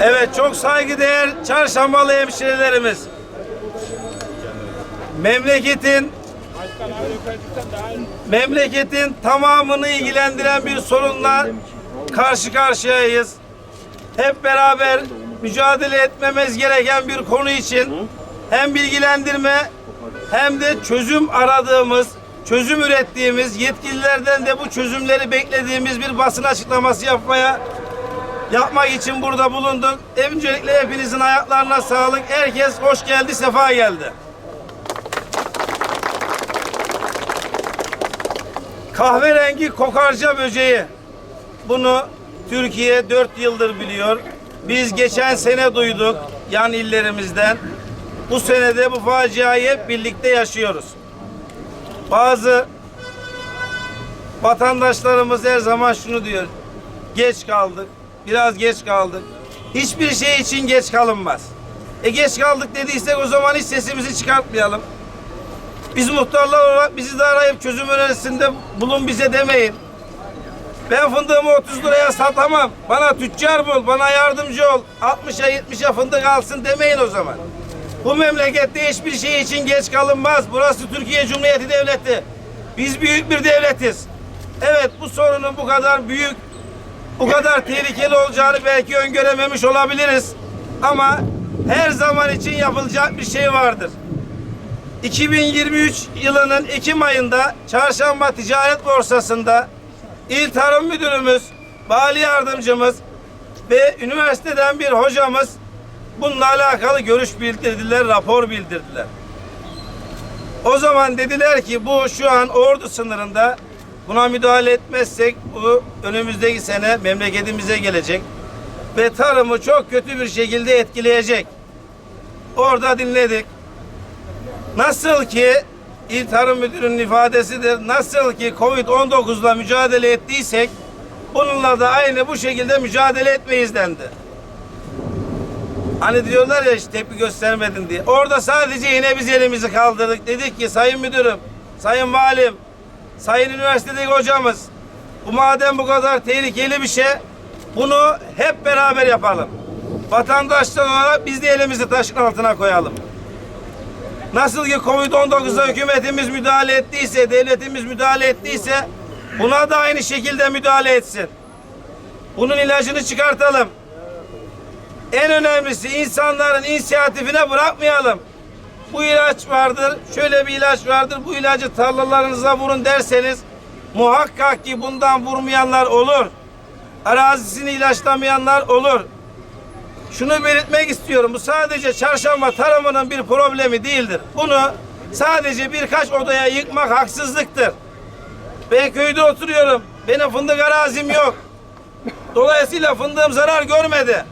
Evet çok saygıdeğer çarşambalı hemşirelerimiz. Memleketin memleketin tamamını ilgilendiren bir sorunla karşı karşıyayız. Hep beraber mücadele etmemiz gereken bir konu için hem bilgilendirme hem de çözüm aradığımız, çözüm ürettiğimiz, yetkililerden de bu çözümleri beklediğimiz bir basın açıklaması yapmaya yapmak için burada bulunduk. Öncelikle hepinizin ayaklarına sağlık. Herkes hoş geldi, sefa geldi. Kahverengi kokarca böceği. Bunu Türkiye dört yıldır biliyor. Biz geçen sene duyduk yan illerimizden. Bu senede bu faciayı hep birlikte yaşıyoruz. Bazı vatandaşlarımız her zaman şunu diyor. Geç kaldık. Biraz geç kaldık. Hiçbir şey için geç kalınmaz. E geç kaldık dediysek o zaman hiç sesimizi çıkartmayalım. Biz muhtarlar olarak bizi de arayıp çözüm önerisinde bulun bize demeyin. Ben fındığımı 30 liraya satamam. Bana tüccar bul, bana yardımcı ol. 60'a 70'e fındık alsın demeyin o zaman. Bu memlekette hiçbir şey için geç kalınmaz. Burası Türkiye Cumhuriyeti Devleti. Biz büyük bir devletiz. Evet bu sorunun bu kadar büyük, bu kadar tehlikeli olacağını belki öngörememiş olabiliriz. Ama her zaman için yapılacak bir şey vardır. 2023 yılının Ekim ayında Çarşamba Ticaret Borsası'nda İl Tarım Müdürümüz, Vali Yardımcımız ve üniversiteden bir hocamız bununla alakalı görüş bildirdiler, rapor bildirdiler. O zaman dediler ki bu şu an ordu sınırında buna müdahale etmezsek bu önümüzdeki sene memleketimize gelecek ve tarımı çok kötü bir şekilde etkileyecek. Orada dinledik. Nasıl ki İl Tarım Müdürü'nün ifadesidir. Nasıl ki Covid-19'la mücadele ettiysek bununla da aynı bu şekilde mücadele etmeyiz dendi. Hani diyorlar ya işte tepki göstermedin diye. Orada sadece yine biz elimizi kaldırdık. Dedik ki sayın müdürüm, sayın valim, sayın üniversitedeki hocamız bu madem bu kadar tehlikeli bir şey bunu hep beraber yapalım. Vatandaşlar olarak biz de elimizi taşın altına koyalım. Nasıl ki Covid-19'a hükümetimiz müdahale ettiyse, devletimiz müdahale ettiyse buna da aynı şekilde müdahale etsin. Bunun ilacını çıkartalım. En önemlisi insanların inisiyatifine bırakmayalım. Bu ilaç vardır, şöyle bir ilaç vardır, bu ilacı tarlalarınıza vurun derseniz muhakkak ki bundan vurmayanlar olur. Arazisini ilaçlamayanlar olur. Şunu belirtmek istiyorum. Bu sadece çarşamba tarımının bir problemi değildir. Bunu sadece birkaç odaya yıkmak haksızlıktır. Ben köyde oturuyorum. Benim fındık arazim yok. Dolayısıyla fındığım zarar görmedi.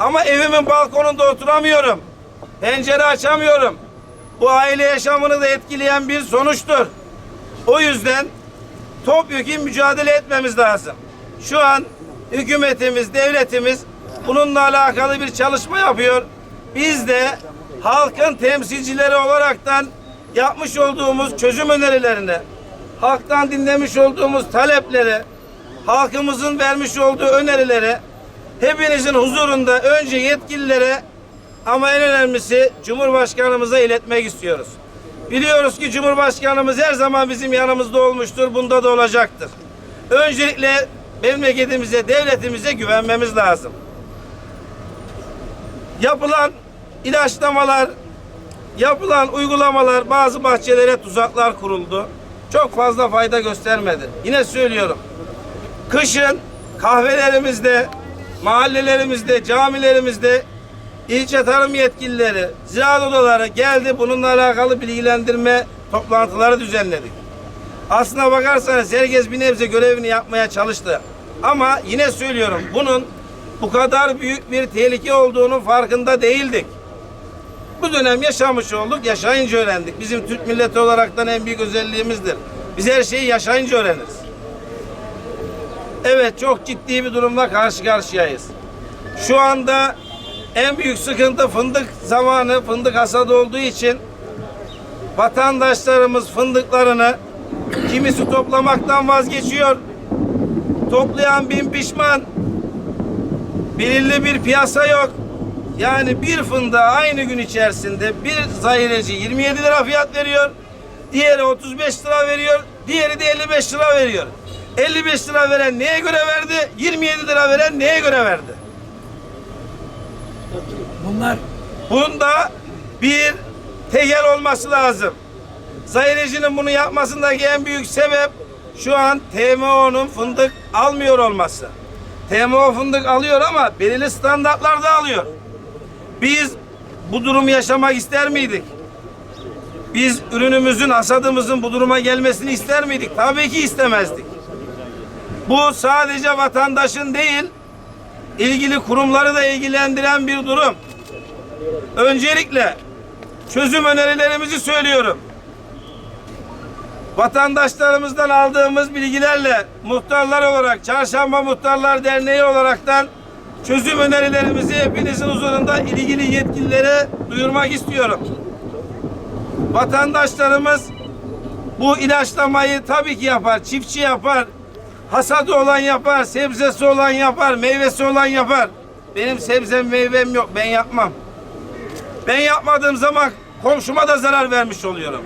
Ama evimin balkonunda oturamıyorum. Pencere açamıyorum. Bu aile yaşamını da etkileyen bir sonuçtur. O yüzden topyekun mücadele etmemiz lazım. Şu an hükümetimiz, devletimiz bununla alakalı bir çalışma yapıyor. Biz de halkın temsilcileri olaraktan yapmış olduğumuz çözüm önerilerini, halktan dinlemiş olduğumuz talepleri, halkımızın vermiş olduğu önerileri hepinizin huzurunda önce yetkililere ama en önemlisi Cumhurbaşkanımıza iletmek istiyoruz. Biliyoruz ki Cumhurbaşkanımız her zaman bizim yanımızda olmuştur, bunda da olacaktır. Öncelikle memleketimize, devletimize güvenmemiz lazım. Yapılan ilaçlamalar, yapılan uygulamalar bazı bahçelere tuzaklar kuruldu. Çok fazla fayda göstermedi. Yine söylüyorum. Kışın kahvelerimizde, mahallelerimizde, camilerimizde ilçe tarım yetkilileri, ziraat odaları geldi. Bununla alakalı bilgilendirme toplantıları düzenledik. Aslına bakarsanız herkes bir nebze görevini yapmaya çalıştı. Ama yine söylüyorum bunun bu kadar büyük bir tehlike olduğunu farkında değildik. Bu dönem yaşamış olduk, yaşayınca öğrendik. Bizim Türk milleti olaraktan en büyük özelliğimizdir. Biz her şeyi yaşayınca öğreniriz. Evet çok ciddi bir durumla karşı karşıyayız. Şu anda en büyük sıkıntı fındık zamanı, fındık hasadı olduğu için vatandaşlarımız fındıklarını kimisi toplamaktan vazgeçiyor. Toplayan bin pişman. belirli bir piyasa yok. Yani bir fındığa aynı gün içerisinde bir zahireci 27 lira fiyat veriyor. Diğeri 35 lira veriyor. Diğeri de 55 lira veriyor. 55 lira veren neye göre verdi? 27 lira veren neye göre verdi? Bunlar Bunda bir tegel olması lazım. Zahirecinin bunu yapmasındaki en büyük sebep şu an TMO'nun fındık almıyor olması. TMO fındık alıyor ama belirli standartlarda alıyor. Biz bu durumu yaşamak ister miydik? Biz ürünümüzün, hasadımızın bu duruma gelmesini ister miydik? Tabii ki istemezdik. Bu sadece vatandaşın değil, ilgili kurumları da ilgilendiren bir durum. Öncelikle çözüm önerilerimizi söylüyorum. Vatandaşlarımızdan aldığımız bilgilerle muhtarlar olarak, Çarşamba Muhtarlar Derneği olaraktan çözüm önerilerimizi hepinizin huzurunda ilgili yetkililere duyurmak istiyorum. Vatandaşlarımız bu ilaçlamayı tabii ki yapar, çiftçi yapar, hasadı olan yapar, sebzesi olan yapar, meyvesi olan yapar. Benim sebzem meyvem yok, ben yapmam. Ben yapmadığım zaman komşuma da zarar vermiş oluyorum.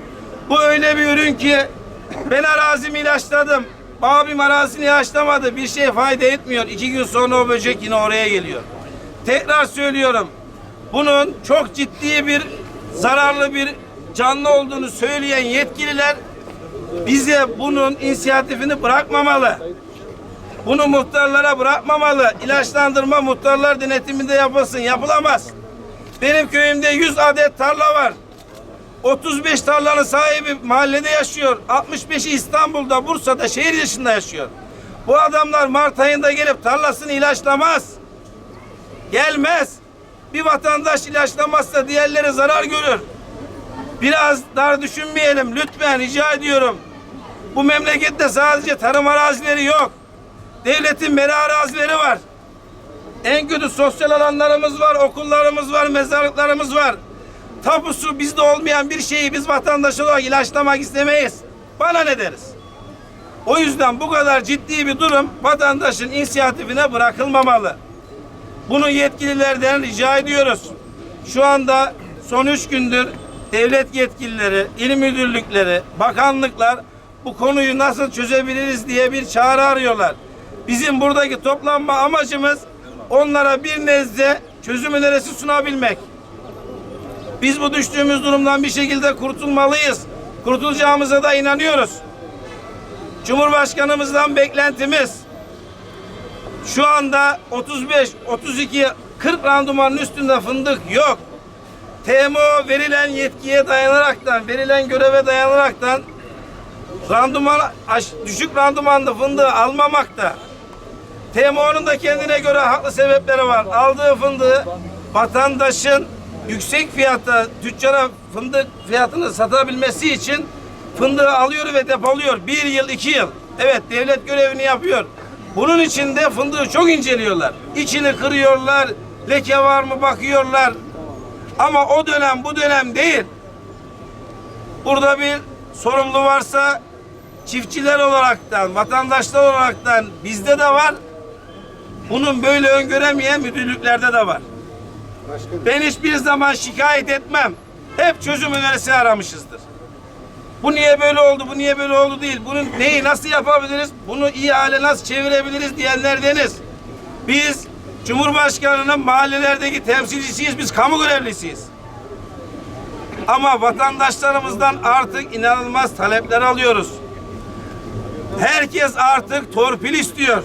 Bu öyle bir ürün ki ben arazimi ilaçladım. Abim arazini ilaçlamadı. Bir şey fayda etmiyor. İki gün sonra o böcek yine oraya geliyor. Tekrar söylüyorum. Bunun çok ciddi bir zararlı bir canlı olduğunu söyleyen yetkililer bize bunun inisiyatifini bırakmamalı. Bunu muhtarlara bırakmamalı. İlaçlandırma muhtarlar denetiminde yapılsın. Yapılamaz. Benim köyümde 100 adet tarla var. 35 tarlanın sahibi mahallede yaşıyor. 65'i İstanbul'da, Bursa'da, şehir dışında yaşıyor. Bu adamlar Mart ayında gelip tarlasını ilaçlamaz. Gelmez. Bir vatandaş ilaçlamazsa diğerleri zarar görür. Biraz dar düşünmeyelim lütfen rica ediyorum. Bu memlekette sadece tarım arazileri yok. Devletin mera arazileri var. En kötü sosyal alanlarımız var, okullarımız var, mezarlıklarımız var. Tapusu bizde olmayan bir şeyi biz vatandaş olarak ilaçlamak istemeyiz. Bana ne deriz? O yüzden bu kadar ciddi bir durum vatandaşın inisiyatifine bırakılmamalı. Bunu yetkililerden rica ediyoruz. Şu anda son üç gündür devlet yetkilileri, il müdürlükleri, bakanlıklar bu konuyu nasıl çözebiliriz diye bir çağrı arıyorlar. Bizim buradaki toplanma amacımız onlara bir nezle çözüm önerisi sunabilmek. Biz bu düştüğümüz durumdan bir şekilde kurtulmalıyız. Kurtulacağımıza da inanıyoruz. Cumhurbaşkanımızdan beklentimiz şu anda 35, 32, 40 randımanın üstünde fındık yok. TMO verilen yetkiye dayanaraktan, verilen göreve dayanaraktan randıman aş- düşük randımanlı fındığı almamakta. TMO'nun da kendine göre haklı sebepleri var. Aldığı fındığı vatandaşın yüksek fiyata tüccara fındık fiyatını satabilmesi için fındığı alıyor ve depoluyor. Bir yıl, iki yıl. Evet devlet görevini yapıyor. Bunun için de fındığı çok inceliyorlar. İçini kırıyorlar, leke var mı bakıyorlar. Ama o dönem bu dönem değil. Burada bir sorumlu varsa çiftçiler olaraktan, vatandaşlar olaraktan bizde de var. Bunun böyle öngöremeyen müdürlüklerde de var. Ben hiçbir zaman şikayet etmem. Hep çözüm önerisi aramışızdır. Bu niye böyle oldu, bu niye böyle oldu değil. Bunun neyi nasıl yapabiliriz, bunu iyi hale nasıl çevirebiliriz diyenlerdeniz. Biz Cumhurbaşkanı'nın mahallelerdeki temsilcisiyiz, biz kamu görevlisiyiz. Ama vatandaşlarımızdan artık inanılmaz talepler alıyoruz. Herkes artık torpil istiyor.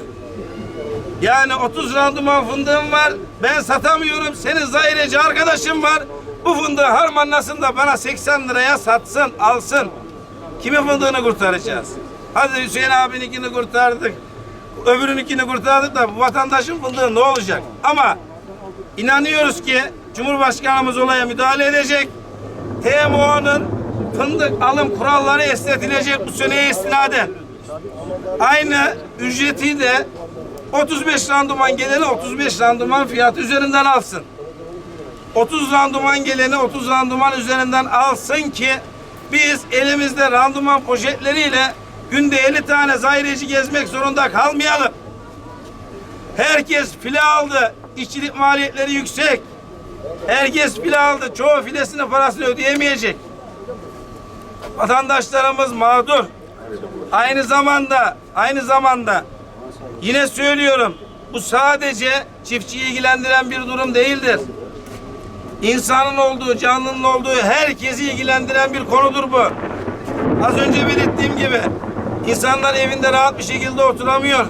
Yani 30 randıman fındığım var. Ben satamıyorum. Senin zahireci arkadaşım var. Bu fındığı harmanlasın da bana 80 liraya satsın, alsın. Kimin fındığını kurtaracağız? Hadi Hüseyin abininkini kurtardık. Öbürününkini kurtardık da bu vatandaşın fındığı ne olacak? Ama inanıyoruz ki Cumhurbaşkanımız olaya müdahale edecek. TMO'nun fındık alım kuralları esnetilecek bu seneye istinaden. Aynı ücreti de 35 randıman geleni 35 randıman fiyatı üzerinden alsın. 30 randıman geleni 30 randıman üzerinden alsın ki biz elimizde randıman poşetleriyle günde 50 tane zahireci gezmek zorunda kalmayalım. Herkes file aldı. işçilik maliyetleri yüksek. Herkes file aldı. Çoğu filesinin parasını ödeyemeyecek. Vatandaşlarımız mağdur. Aynı zamanda, aynı zamanda yine söylüyorum bu sadece çiftçiyi ilgilendiren bir durum değildir. İnsanın olduğu, canlının olduğu herkesi ilgilendiren bir konudur bu. Az önce belirttiğim gibi insanlar evinde rahat bir şekilde oturamıyor.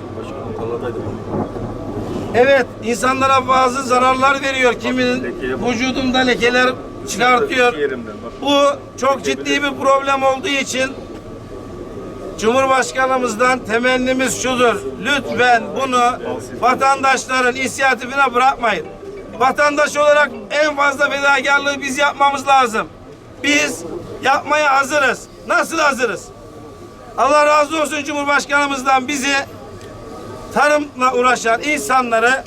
Evet, insanlara bazı zararlar veriyor. Kiminin vücudunda lekeler çıkartıyor. Bu çok ciddi bir problem olduğu için Cumhurbaşkanımızdan temennimiz şudur. Lütfen bunu vatandaşların inisiyatifine bırakmayın. Vatandaş olarak en fazla fedakarlığı biz yapmamız lazım. Biz yapmaya hazırız. Nasıl hazırız? Allah razı olsun Cumhurbaşkanımızdan bizi tarımla uğraşan insanları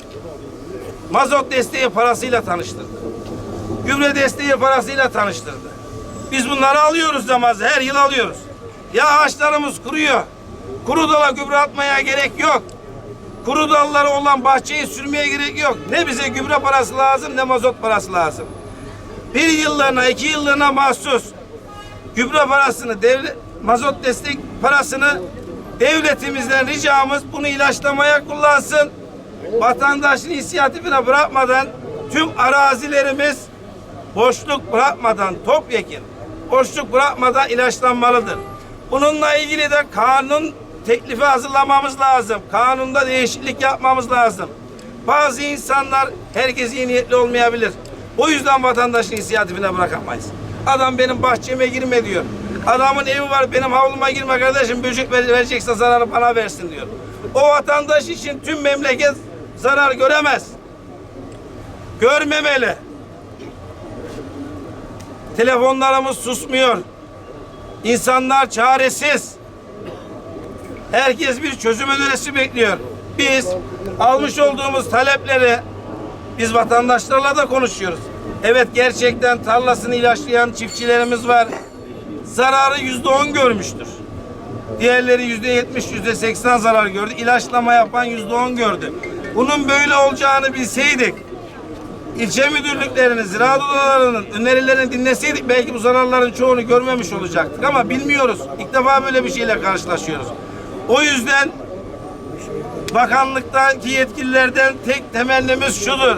mazot desteği parasıyla tanıştırdı. Gübre desteği parasıyla tanıştırdı. Biz bunları alıyoruz namazı. Her yıl alıyoruz. Ya ağaçlarımız kuruyor. Kuru dala gübre atmaya gerek yok. Kuru dalları olan bahçeyi sürmeye gerek yok. Ne bize gübre parası lazım ne mazot parası lazım. Bir yıllığına, iki yıllığına mahsus gübre parasını, devlet, mazot destek parasını devletimizden ricamız bunu ilaçlamaya kullansın. Vatandaşın inisiyatifine bırakmadan tüm arazilerimiz boşluk bırakmadan topyekin boşluk bırakmadan ilaçlanmalıdır. Bununla ilgili de kanun teklifi hazırlamamız lazım. Kanunda değişiklik yapmamız lazım. Bazı insanlar herkes iyi niyetli olmayabilir. O yüzden vatandaşın inisiyatifine bırakamayız. Adam benim bahçeme girme diyor. Adamın evi var benim havluma girme kardeşim böcek ver- verecekse zararı bana versin diyor. O vatandaş için tüm memleket zarar göremez. Görmemeli. Telefonlarımız susmuyor. İnsanlar çaresiz. Herkes bir çözüm önerisi bekliyor. Biz almış olduğumuz talepleri biz vatandaşlarla da konuşuyoruz. Evet gerçekten tarlasını ilaçlayan çiftçilerimiz var. Zararı yüzde on görmüştür. Diğerleri yüzde yetmiş, yüzde seksen zarar gördü. İlaçlama yapan yüzde on gördü. Bunun böyle olacağını bilseydik, ilçe müdürlüklerinin, ziraat odalarının önerilerini dinleseydik belki bu zararların çoğunu görmemiş olacaktık ama bilmiyoruz. İlk defa böyle bir şeyle karşılaşıyoruz. O yüzden bakanlıktaki yetkililerden tek temennimiz şudur.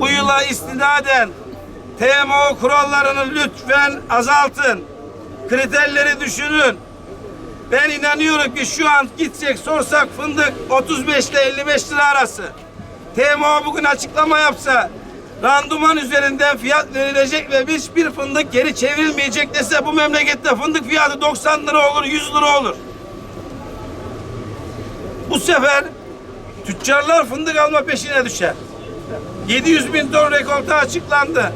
Bu yıla istinaden TMO kurallarını lütfen azaltın. Kriterleri düşünün. Ben inanıyorum ki şu an gitsek sorsak fındık 35 ile 55 lira arası. TMO bugün açıklama yapsa randuman üzerinden fiyat verilecek ve hiçbir fındık geri çevrilmeyecek dese bu memlekette fındık fiyatı 90 lira olur 100 lira olur. Bu sefer tüccarlar fındık alma peşine düşer. 700 bin ton rekolte açıklandı.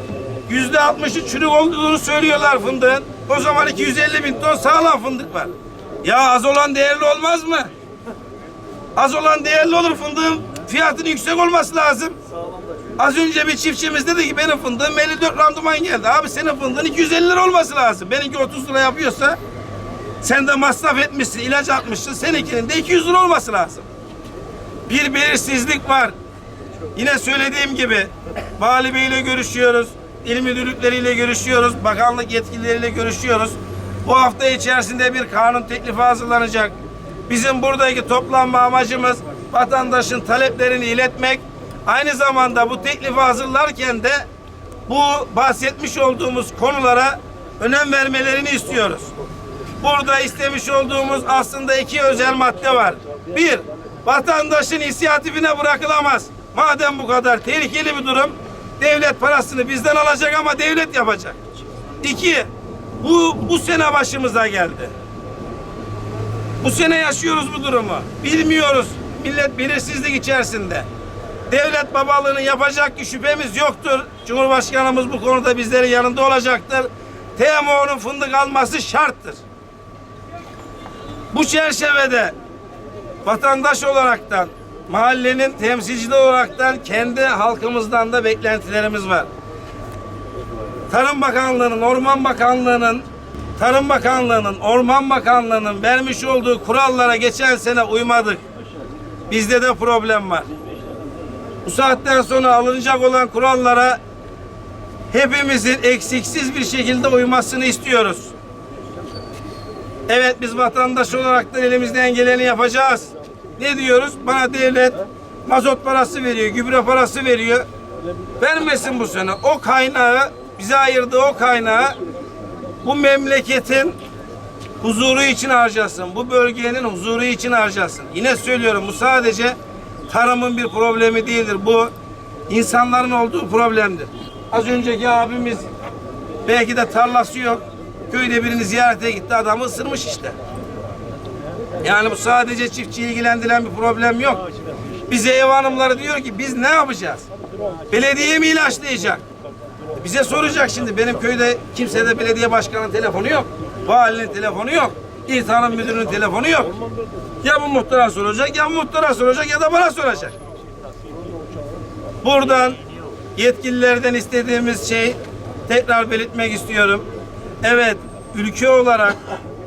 Yüzde 60'ı çürük olduğunu söylüyorlar fındığın. O zaman 250 bin ton sağlam fındık var. Ya az olan değerli olmaz mı? Az olan değerli olur fındığın fiyatının yüksek olması lazım. Az önce bir çiftçimiz dedi ki benim fındığım 54 randıman geldi. Abi senin fındığın 250 lira olması lazım. Benimki 30 lira yapıyorsa sen de masraf etmişsin, ilaç atmışsın. Seninkinin de 200 lira olması lazım. Bir belirsizlik var. Yine söylediğim gibi vali beyle görüşüyoruz. İl müdürlükleriyle görüşüyoruz. Bakanlık yetkilileriyle görüşüyoruz. Bu hafta içerisinde bir kanun teklifi hazırlanacak. Bizim buradaki toplanma amacımız vatandaşın taleplerini iletmek. Aynı zamanda bu teklifi hazırlarken de bu bahsetmiş olduğumuz konulara önem vermelerini istiyoruz. Burada istemiş olduğumuz aslında iki özel madde var. Bir, vatandaşın inisiyatifine bırakılamaz. Madem bu kadar tehlikeli bir durum, devlet parasını bizden alacak ama devlet yapacak. İki, bu, bu sene başımıza geldi. Bu sene yaşıyoruz bu durumu. Bilmiyoruz. Millet belirsizlik içerisinde. Devlet babalığını yapacak ki şüphemiz yoktur. Cumhurbaşkanımız bu konuda bizlerin yanında olacaktır. TMO'nun fındık alması şarttır. Bu çerçevede vatandaş olaraktan, mahallenin temsilcisi olaraktan kendi halkımızdan da beklentilerimiz var. Tarım Bakanlığı'nın, Orman Bakanlığı'nın, Tarım Bakanlığı'nın, Orman Bakanlığı'nın vermiş olduğu kurallara geçen sene uymadık. Bizde de problem var. Bu saatten sonra alınacak olan kurallara hepimizin eksiksiz bir şekilde uymasını istiyoruz. Evet biz vatandaş olarak da elimizden geleni yapacağız. Ne diyoruz? Bana devlet mazot parası veriyor, gübre parası veriyor. Vermesin bu sene. O kaynağı, bize ayırdığı o kaynağı bu memleketin huzuru için harcasın. Bu bölgenin huzuru için harcasın. Yine söylüyorum bu sadece tarımın bir problemi değildir. Bu insanların olduğu problemdir. Az önceki abimiz belki de tarlası yok. Köyde birini ziyarete gitti adamı ısırmış işte. Yani bu sadece çiftçiyi ilgilendiren bir problem yok. Bize ev hanımları diyor ki biz ne yapacağız? Belediye mi ilaçlayacak? Bize soracak şimdi benim köyde kimsede belediye başkanının telefonu yok. Valinin telefonu yok. İl Tarım Müdürü'nün telefonu yok. Ya bu muhtara soracak ya bu muhtara soracak ya da bana soracak. Buradan yetkililerden istediğimiz şey tekrar belirtmek istiyorum. Evet ülke olarak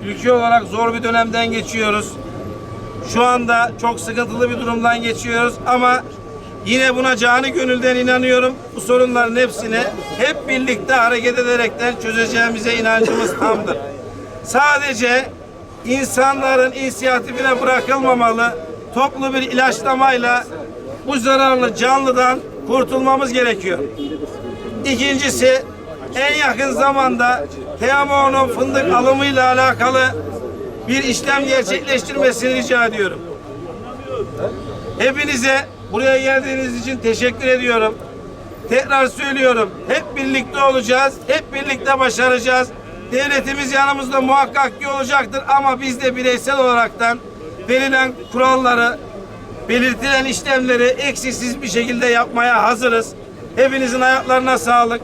ülke olarak zor bir dönemden geçiyoruz. Şu anda çok sıkıntılı bir durumdan geçiyoruz ama yine buna canı gönülden inanıyorum. Bu sorunların hepsini hep birlikte hareket ederekten çözeceğimize inancımız tamdır. Sadece insanların inisiyatifine bırakılmamalı. Toplu bir ilaçlamayla bu zararlı canlıdan kurtulmamız gerekiyor. İkincisi en yakın zamanda TMO'nun fındık alımıyla alakalı bir işlem gerçekleştirmesini rica ediyorum. Hepinize buraya geldiğiniz için teşekkür ediyorum. Tekrar söylüyorum. Hep birlikte olacağız. Hep birlikte başaracağız. Devletimiz yanımızda muhakkak ki olacaktır ama biz de bireysel olaraktan verilen kuralları, belirtilen işlemleri eksiksiz bir şekilde yapmaya hazırız. Hepinizin ayaklarına sağlık.